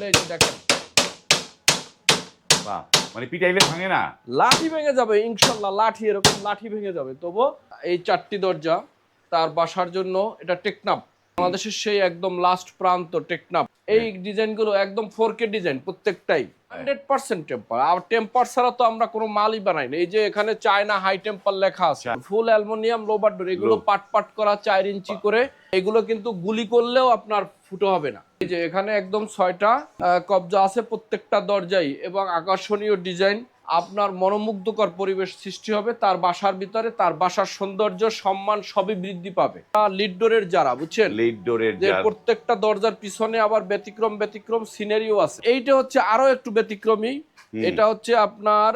এগুলো এই যে দেখেন। বাহ মানে পিটাইলে ভাঙে না? লাঠি ভেঙে যাবে ইনশাল্লাহ লাঠি এরকম লাঠি ভেঙে যাবে। তবু এই চারটি দরজা তার বাসার জন্য এটা টেকনাপ বাংলাদেশের সেই একদম লাস্ট প্রান্ত টেকনাপ এই ডিজাইনগুলো একদম ফোর কে ডিজাইন প্রত্যেকটাই। হান্ড্রেড পার্সেন্ট টেম্পার আর টেম্পার ছাড়া তো আমরা কোনো মালই বানাই না। এই যে এখানে চায়না হাই টেম্পার লেখা আছে। ফুল অ্যালুমিনিয়াম লোবার ডোর এগুলো পাট পাট করা চার ইঞ্চি করে। এগুলো কিন্তু গুলি করলেও আপনার ফুটো হবে না। যে এখানে একদম ছয়টা কবজা আছে প্রত্যেকটা দরজাই এবং আকর্ষণীয় ডিজাইন। আপনার মনোমুগ্ধকর পরিবেশ সৃষ্টি হবে তার বাসার ভিতরে তার বাসার সৌন্দর্য সম্মান সবই বৃদ্ধি পাবে। লিড ডোরের যারা বুঝছেন? লেট ডোরের যে প্রত্যেকটা দরজার পিছনে আবার ব্যতিক্রম ব্যতিক্রম সিনারিও আছে। এইটা হচ্ছে আরও একটু ব্যতিক্রমী। এটা হচ্ছে আপনার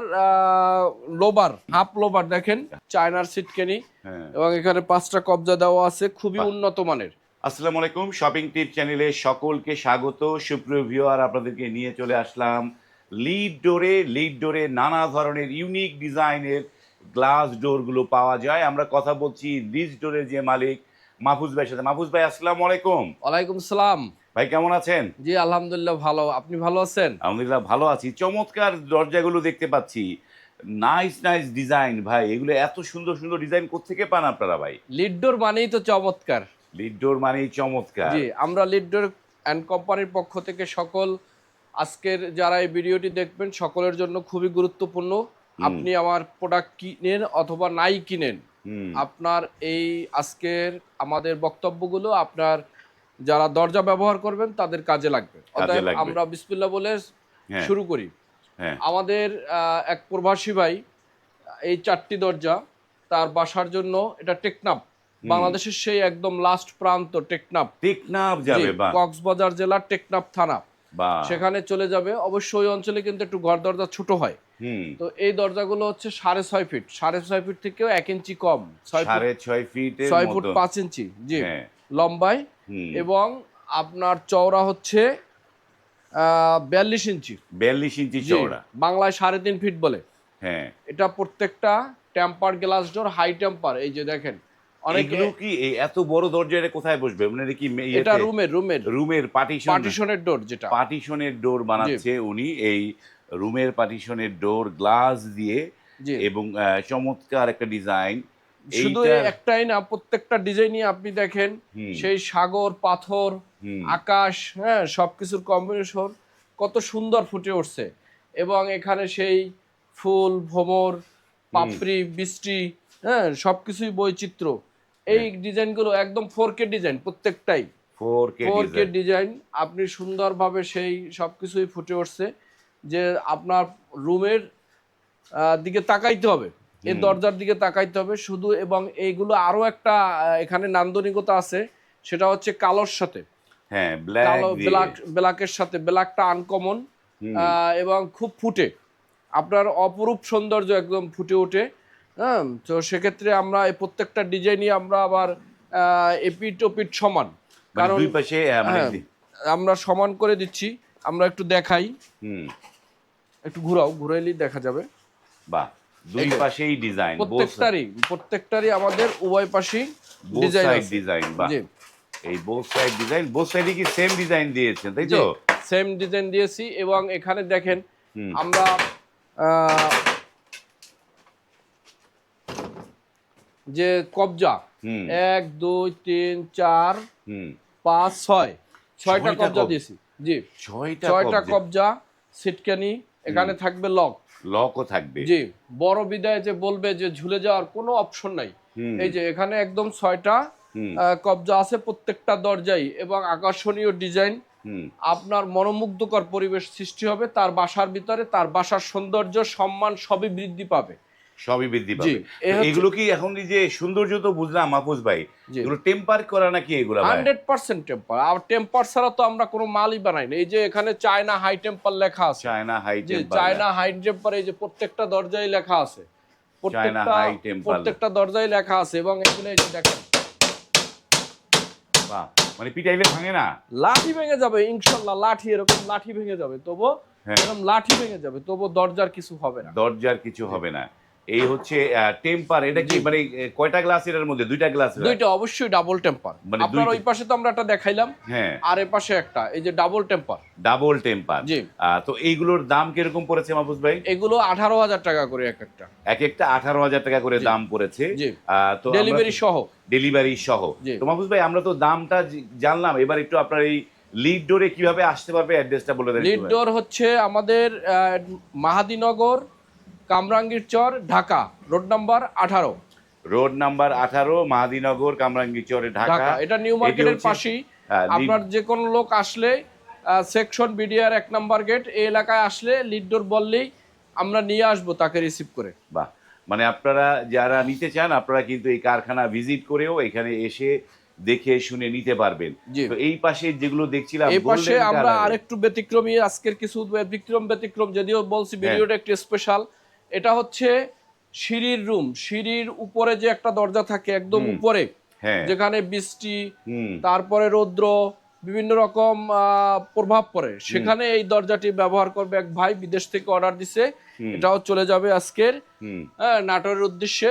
লোবার হাফ লোবার দেখেন। চায়নার সিটকেনি। হ্যাঁ। এবং এখানে পাঁচটা কবজা দেওয়া আছে খুবই উন্নত মানের। আসসালামু আলাইকুম শপিং টিপ চ্যানেলে সকলকে স্বাগত। সুপ্রিয় ভিউয়ার আপনাদেরকে নিয়ে চলে আসলাম লিড ডোরে লিড ডোরে নানা ধরনের ইউনিক ডিজাইনের গ্লাস ডোরগুলো পাওয়া যায়। আমরা কথা বলছি লিড ডোরের যে মালিক মাহফুজ ভাইয়ের সাথে। মাহফুজ ভাই আসসালামু আলাইকুম। ওয়ালাইকুম সালাম। ভাই কেমন আছেন? জি আলহামদুলিল্লাহ ভালো। আপনি ভালো আছেন? আলহামদুলিল্লাহ ভালো আছি। চমৎকার দরজাগুলো দেখতে পাচ্ছি। নাইস নাইস ডিজাইন ভাই। এগুলো এত সুন্দর সুন্দর ডিজাইন কোথেকে পান আপনারা ভাই? লিড ডোর মানেই তো চমৎকার। লিড ডোর মানেই চমৎকার। জি আমরা লিডডোর অ্যান্ড কোম্পানির পক্ষ থেকে সকল আজকের যারা এই ভিডিওটি দেখবেন সকলের জন্য খুবই গুরুত্বপূর্ণ। আপনি আমার প্রোডাক্ট কিনেন অথবা নাই কিনেন আপনার এই আজকের আমাদের বক্তব্যগুলো আপনার যারা দরজা ব্যবহার করবেন তাদের কাজে লাগবে। অতএব আমরা বিসমিল্লাহ বলে হ্যাঁ। শুরু করি। হ্যাঁ। আমাদের এক প্রবাসী ভাই এই চারটি দরজা তার বাসার জন্য এটা টেকনাপ বাংলাদেশের সেই একদম লাস্ট প্রান্ত টেকনাপ টেকনাফ যাবে কক্সবাজার জেলার টেকনাফ থানা। সেখানে চলে যাবে। অবশ্যই ওই অঞ্চলে কিন্তু একটু ঘর দরজা ছোট হয়। তো এই দরজাগুলো হচ্ছে সাড়ে ছয় ফিট সাড়ে ছয় ফিট থেকেও এক ইঞ্চি কম ছয় ফুট সাড়ে ছয় ফিটের ছয় ফুট পাঁচ ইঞ্চি জি হ্যাঁ। লম্বায়। এবং আপনার চওড়া হচ্ছে বিয়াল্লিশ ইঞ্চি বিয়াল্লিশ ইঞ্চি চওড়া। বাংলায় সাড়ে তিন ফিট বলে। হ্যাঁ। এটা প্রত্যেকটা temper glass door high temper এই যে দেখেন। অনেক এগুলো কি এত বড় দরজা এটা কোথায় বসবে? মানে কি এটা রুমের রুমের। রুমের পার্টিশন পার্টিশনের ডোর যেটা। পার্টিশনের ডোর বানাচ্ছে উনি এই রুমের পার্টিশনের ডোর গ্লাস দিয়ে এবং চমৎকার একটা ডিজাইন শুধু একটাই না প্রত্যেকটা ডিজাইনই আপনি দেখেন। সেই সাগর পাথর আকাশ হ্যাঁ সবকিছুর কম্বিনেশন কত সুন্দর ফুটে উঠছে। এবং এখানে সেই ফুল ভ্রমর পাপড়ি বৃষ্টি হ্যাঁ সবকিছুই বৈচিত্র্য। এই হ্যাঁ। ডিজাইনগুলো একদম ফোর কে ডিজাইন প্রত্যেকটাই। ফোর কে ডিজাইন আপনি সুন্দরভাবে সেই সবকিছুই ফুটে উঠছে যে আপনার রুমের দিকে তাকাইতে হবে। এই দরজার দিকে তাকাইতে হবে। শুধু এবং এইগুলো আরও একটা এখানে নান্দনিকতা আছে। সেটা হচ্ছে কালোর সাথে। হ্যাঁ ব্ল্যাক ব্ল্যাকের সাথে। ব্ল্যাকটা আনকমন এবং খুব ফুটে। আপনার অপরূপ সৌন্দর্য একদম ফুটে ওঠে। হ্যাঁ তো সেক্ষেত্রে আমরা এই প্রত্যেকটা ডিজাইনই আমরা আবার এপিট ওপিট সমান। মানে কারণ দুই পাশে হ্যাঁ, দি- আমরা সমান করে দিচ্ছি আমরা একটু দেখাই। একটু ঘুরাও ঘুরাইলেই দেখা যাবে। বাহ দুই পাশেই ডিজাইন প্রত্যেকটারই প্রত্যেকটারই আমাদের উভয় পাশেই ডিজাইন ডিজাইন বাহ। এই বোথ সাইড ডিজাইন বোথ সাইডে কি সেম ডিজাইন দিয়েছেন তাই তো? সেম ডিজাইন দিয়েছি এবং এখানে দেখেন। আমরা যে কবজা। এক দুই তিন চার পাঁচ ছয়। ছয়টা কবজা দিয়েছি। জি। ছয়টা ছয়টা কবজা। সিটকানি এখানে থাকবে লক। লকও থাকবে। জি। বড় বিদায় যে বলবে যে ঝুলে যাওয়ার কোনো অপশন নাই। এই যে এখানে একদম ছয়টা। কবজা আছে প্রত্যেকটা দরজাই এবং আকর্ষণীয় ডিজাইন। আপনার মনোমুগ্ধকর পরিবেশ সৃষ্টি হবে। তার বাসার ভিতরে তার বাসার সৌন্দর্য সম্মান সবই বৃদ্ধি পাবে। সবই বৃদ্ধি পাবে। এগুলো কি এখন এই যে সৌন্দর্য তো বুঝলাম মাহফুজ ভাই এগুলো টেম্পার করা নাকি এগুলো ভাই? হান্ড্রেড পার্সেন্ট টেম্পার আর টেম্পার ছাড়া তো আমরা কোনো মালই বানাই না। এই যে এখানে চায়না হাই টেম্পার লেখা আছে। China high temper China high temper এই যে প্রত্যেকটা দরজায় লেখা আছে। প্রত্যেকটা high temper। প্রত্যেকটা দরজায় লেখা আছে এবং এগুলো এই যে দেখেন। বাহ মানে পিটাইলে ভাঙে না? লাঠি ভেঙে যাবে ইনশাল্লাহ লাঠি এরকম লাঠি ভেঙে যাবে। তবু হ্যাঁ। এরকম লাঠি ভেঙে যাবে তবু দরজার কিছু হবে না। দরজার কিছু হবে না। এই হচ্ছে টেম্পার এটা কি মানে কয়টা গ্লাস এর মধ্যে? দুইটা গ্লাস দুইটা অবশ্যই ডাবল টেম্পার মানে আপনার ওই পাশে তো আমরা একটা দেখাইলাম হ্যাঁ। আর এ পাশে একটা এই যে ডাবল টেম্পার ডাবল টেম্পার জি। তো এইগুলোর দাম কীরকম পড়েছে মাহফুজ ভাই? এগুলো আঠারো হাজার টাকা করে এক একটা। এক একটা আঠারো হাজার টাকা করে দাম পড়েছে। তো ডেলিভারি সহ। ডেলিভারি সহ। তো মাহফুজ ভাই আমরা তো দামটা জানলাম। এবার একটু আপনার এই লিড ডোরে কীভাবে আসতে পারবে? অ্যাড্রেসটা বলে দেন লিড ডোর হচ্ছে আমাদের মাহাদিনগর কামরাঙ্গীর চর ঢাকা রোড নাম্বার আঠারো। রোড নাম্বার আঠারো মাহাদিনগর কামরাঙ্গীচরে ঢাকা। ঢাকা এটা নিউ মার্কেটের পাশেই। আপনার যে কোনো লোক আসলে সেকশন বিডিআর এক নাম্বার গেট এই এলাকায় আসলে লিড ডোর বললেই আমরা নিয়ে আসব তাকে রিসিভ করে। বাহ। মানে আপনারা যারা নিতে চান আপনারা কিন্তু এই কারখানা ভিজিট করেও এখানে এসে দেখে শুনে নিতে পারবেন। তো এই পাশে যেগুলো দেখছিলাম এই পাশে আমরা আরেকটু ব্যতিক্রমী আজকের কিছু ব্যতিক্রম ব্যতিক্রম যদিও বলছি হ্যাঁ। ভিডিওটা একটু স্পেশাল এটা হচ্ছে সিঁড়ির রুম। সিঁড়ির উপরে যে একটা দরজা থাকে একদম উপরে হ্যাঁ। যেখানে বৃষ্টি তারপরে রৌদ্র বিভিন্ন রকম প্রভাব পড়ে। সেখানে এই দরজাটি ব্যবহার করবে এক ভাই বিদেশ থেকে অর্ডার দিছে। এটাও চলে যাবে আজকের নাটোরের উদ্দেশ্যে।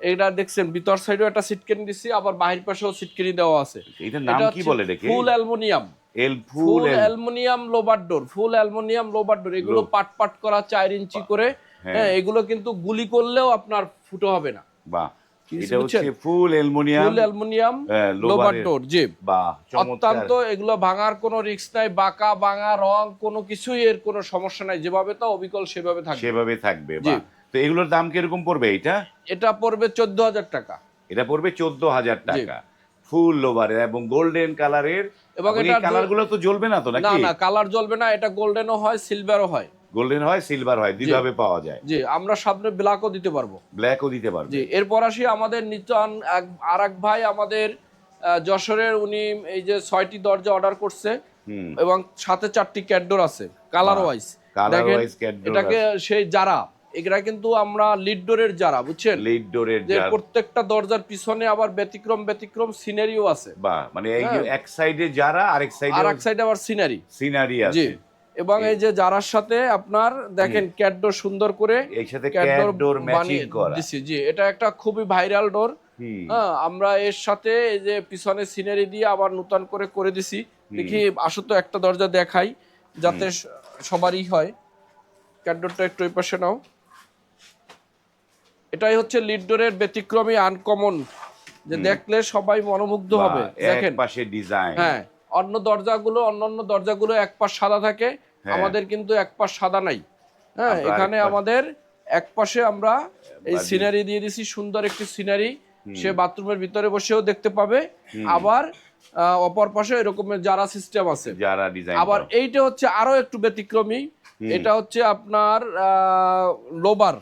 এটা দেখছেন ভিতর সাইডেও একটা সিটকেনি দিছি আবার বাহির পাশেও সিটকেনি দেওয়া আছে। নাম কি বলে ফুল অ্যালুমিনিয়াম। এল ফুল ফুল অ্যালুমিনিয়াম লোবার ডোর। ফুল অ্যালুমিনিয়াম লোবার ডোর। এগুলো পাট পাট করা চার ইঞ্চি করে। হ্যাঁ। হ্যাঁ এগুলো কিন্তু গুলি করলেও আপনার ফুটো হবে না। বাহ। এটা হচ্ছে ফুল অ্যালুমিনিয়াম। ফুল অ্যালুমিনিয়াম হ্যাঁ, লোবার ডোর জি বাহ অত্যন্ত এগুলো ভাঙার কোনো রিস্ক নাই বাঁকা ভাঙা রং কোনো কিছুই এর কোনো সমস্যা নাই যেভাবে তো অবিকল সেভাবে থাকবে। সেভাবে থাকবে বাহ। তো এগুলোর দাম কীরকম পড়বে এটা এটা পড়বে চোদ্দ হাজার টাকা। এটা পড়বে চোদ্দ হাজার টাকা। ফুল লোবারের এবং গোল্ডেন কালারের এবং এটা কালারগুলো তো জ্বলবে না তো না না কালার জ্বলবে না এটা গোল্ডেনও হয় সিলভারও হয়। গোল্ডেন হয় সিলভার হয় দুইভাবে পাওয়া যায়। জি আমরা সামনে ব্ল্যাকও দিতে পারব। ব্ল্যাকও দিতে পারবে। জি এরপর আসি আমাদের নিতন আর এক ভাই আমাদের যশোরের উনি এই যে ছয়টি দরজা অর্ডার করছে এবং সাথে চারটি ক্যাডোর আছে কালার ওয়াইজ এটাকে সেই যারা এগুলা কিন্তু আমরা লিডডোরের যারা বুঝছেন? লিড ডোরের যে প্রত্যেকটা দরজার পিছনে আবার ব্যতিক্রম ব্যতিক্রম সিনারিও আছে। বা মানে হ্যাঁ। এক সাইডে যারা আরেক সাইডে আর এক সাইডে আবার সিনারি সিনারি জি। আছে। এবং এই যে যারার সাথে আপনার দেখেন ক্যাডডোর সুন্দর করে এই সাথে ম্যাচিং করা। দিছি জি এটা একটা খুবই ভাইরাল ডোর। হ্যাঁ আমরা এর সাথে এই যে পিছনে সিনারি দিয়ে আবার নতুন করে করে দিছি। দেখি আসো তো একটা দরজা দেখাই যাতে সবারই হয়। ক্যাডোরটা একটু ওই পাশে নাও। এটাই হচ্ছে লিডডোরের ব্যতিক্রমী আনকমন। যে দেখলে সবাই মনোমুগ্ধ হবে দেখেন। পাশে ডিজাইন। হ্যাঁ। অন্য দরজাগুলো অন্য অন্য দরজাগুলো এক পাশ সাদা থাকে হ্যাঁ। আমাদের কিন্তু এক পাশ সাদা নাই। হ্যাঁ এখানে আমাদের এক পাশে আমরা এই সিনারি দিয়ে দিছি সুন্দর একটি সিনারি। সে বাথরুমের ভিতরে বসেও দেখতে পাবে। আবার অপর পাশে এরকমের যারা সিস্টেম আছে। যারা ডিজাইন আবার এইটা হচ্ছে আরও একটু ব্যতিক্রমী। এটা হচ্ছে আপনার লোবার।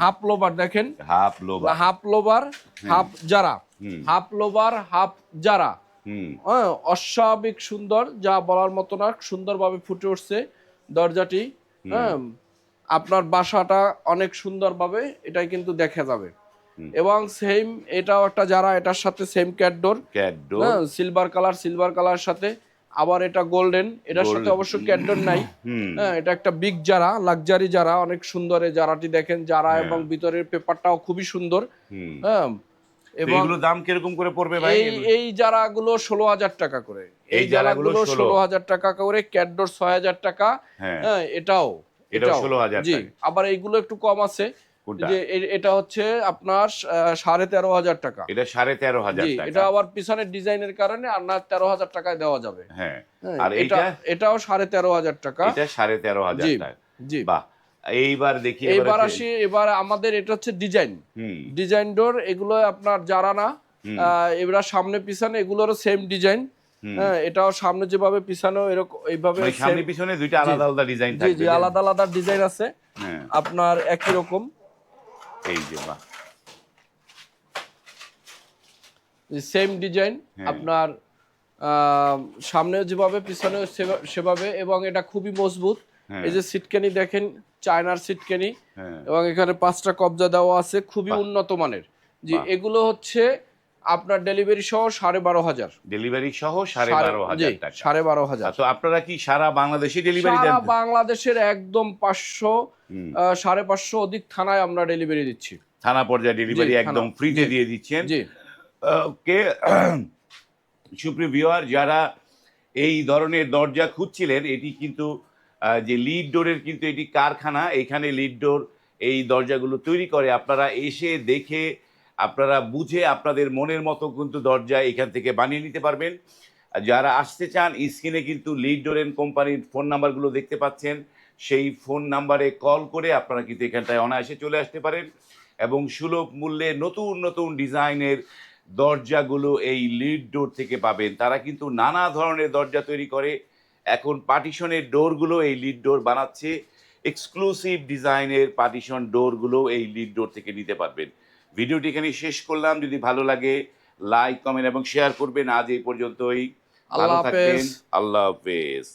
হাফ লোবার দেখেন। হাফ লোবা হাফ লোবার হাফ যারা। হাফ লোবার হাফ যারা। অস্বাভাবিক সুন্দর যা বলার মতো না সুন্দরভাবে ফুটে উঠছে দরজাটি। হ্যাঁ আপনার বাসাটা অনেক সুন্দরভাবে এটাই কিন্তু দেখা যাবে। এবং সেম এটাও একটা যারা এটার সাথে সেম ক্যাটডোর ক্যাডোর হ্যাঁ সিলভার কালার সিলভার কালার সাথে আবার এটা গোল্ডেন এটার সাথে। অবশ্য ক্যাটডোর নাই। হ্যাঁ এটা একটা বিগ যারা লাক্সারি যারা অনেক সুন্দর যারাটি দেখেন যারা হ্যাঁ। এবং ভিতরের পেপারটাও খুবই সুন্দর। হুম। হ্যাঁ এবং এগুলো দাম কীরকম করে পড়বে ভাই? এই এই জারাগুলো ষোলো হাজার টাকা করে। এই জারাগুলো জারাগুলো 16 ষোলো হাজার টাকা করে ক্যাটডোর ছয় হাজার টাকা। হ্যাঁ। হ্যাঁ এটাও এটাও 16,000 জি টাকা। আবার এইগুলো একটু কম আছে। যে এটা হচ্ছে আপনার সাড়ে তেরো হাজার টাকা। এটা সাড়ে তেরো হাজার টাকা। এটা আবার পিছনের ডিজাইনের কারণে আর না তেরো হাজার টাকায় দেওয়া যাবে। হ্যাঁ। হ্যাঁ, আর এটা এটাও সাড়ে তেরো হাজার টাকা। এটা সাড়ে তেরো হাজার জি টাকা। জি। বাহ এইবার দেখি এবারে- আসি এবার আমাদের এটা হচ্ছে ডিজাইন। ডিজাইন ডোর এগুলো আপনার যারা না এবার সামনে পিছনে এগুলোরও সেম ডিজাইন। হ্যাঁ এটাও সামনে যেভাবে পিছনেও এরকম এইভাবে মানে সামনে পিছনে দুইটা আলাদা আলাদা ডিজাইন থাকবে জি আলাদা আলাদা ডিজাইন আছে। হ্যাঁ। আপনার একই রকম। এই যে বাহ। Same design. হ্যাঁ। আপনার আহ, সামনেও যেভাবে পিছনেও সেভাবে এবং এটা খুবই মজবুত। এই যে সিটকেনি দেখেন চায়নার সিটকেনি হ্যাঁ। এবং এখানে পাঁচটা কবজা দেওয়া আছে খুবই উন্নত মানের। জি এগুলো হচ্ছে আপনার ডেলিভারি সহ সাড়ে বারো হাজার। ডেলিভারি সহ সাড়ে বারো হাজার সাড়ে বারো হাজার। তো আপনারা কি সারা বাংলাদেশে ডেলিভারি দেন? সারা বাংলাদেশের একদম পাঁচশো সাড়ে পাঁচশো অধিক থানায় আমরা ডেলিভারি দিচ্ছি। থানা পর্যায়ে ডেলিভারি একদম ফ্রিতে দিয়ে দিচ্ছেন। জি। ওকে সুপ্রিয় ভিউয়ার যারা এই ধরনের দরজা খুঁজছিলেন এটি কিন্তু যে লিড ডোরের কিন্তু এটি কারখানা। এখানে লিড ডোর এই দরজাগুলো তৈরি করে। আপনারা এসে দেখে, আপনারা বুঝে, আপনাদের মনের মতো কিন্তু দরজা এখান থেকে বানিয়ে নিতে পারবেন। যারা আসতে চান, স্ক্রিনে কিন্তু লিড ডোরেন কোম্পানির ফোন নাম্বারগুলো দেখতে পাচ্ছেন। সেই ফোন নাম্বারে কল করে আপনারা কিন্তু এখানটায় অনায়াসে চলে আসতে পারেন এবং সুলভ মূল্যে নতুন নতুন ডিজাইনের দরজাগুলো এই লিড ডোর থেকে পাবেন। তারা কিন্তু নানা ধরনের দরজা তৈরি করে। এখন পার্টিশনের ডোরগুলো এই লিড ডোর বানাচ্ছে। এক্সক্লুসিভ ডিজাইনের পার্টিশন ডোরগুলো এই লিড ডোর থেকে নিতে পারবেন। ভিডিওটি এখানে শেষ করলাম। যদি ভালো লাগে লাইক কমেন্ট এবং শেয়ার করবেন। আজ এই পর্যন্তই। ভালো আল্লাহ থাকবেন। হাফেজ আল্লাহ হাফেজ।